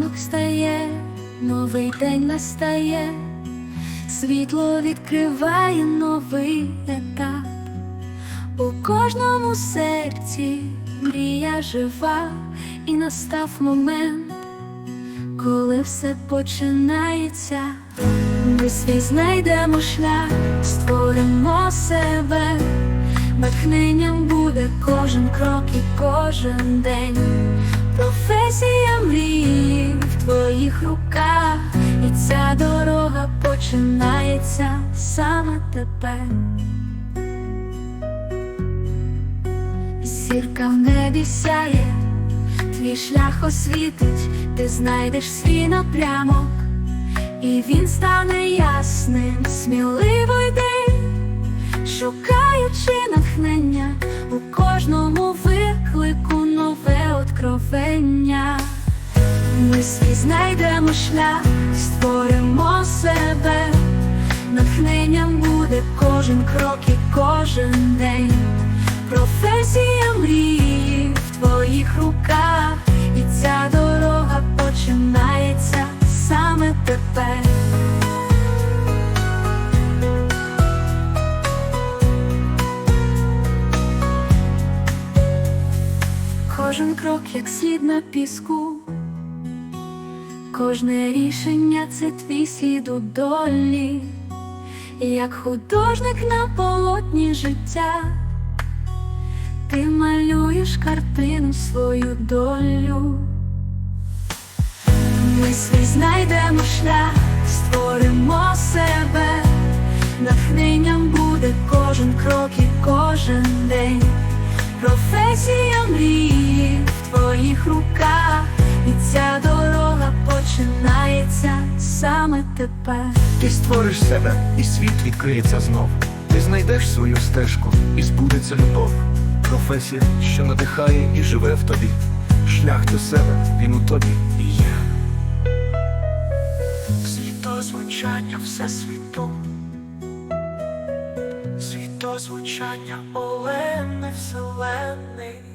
ранок стає, новий день настає, світло відкриває новий етап. У кожному серці мрія жива, і настав момент, коли все починається. Ми свій знайдемо шлях, створимо себе, натхненням буде кожен крок і кожен день. Професія мрії в твоїх руках, і ця дорога починається саме тепер. Зірка в небі сяє, твій шлях освітить, ти знайдеш свій напрямок, і він стане ясним, сміливо йди, шукаючи натхнення у кожному виклику нове откровення. Ми свій знайдемо шлях, створимо себе, натхненням буде кожен крок і кожен день. Професія мрії в твоїх руках, і ця дорога починається саме тепер. Кожен крок як слід на піску, кожне рішення це твій слід у долі, як художник на полотні життя. Ти малюєш картину свою долю. Ми свій знайдемо шлях, створимо себе, натхненням буде кожен крок і кожен день. Професія мрії в твоїх руках, і ця дорога починається саме тепер. Ти створиш себе, і світ відкриється знов. Ти знайдеш свою стежку, і збудеться любов. Професія, що надихає і живе в тобі. Шлях до себе, він у тобі і є. Світозвучання всесвіту. Світозвучання Олени Вселений.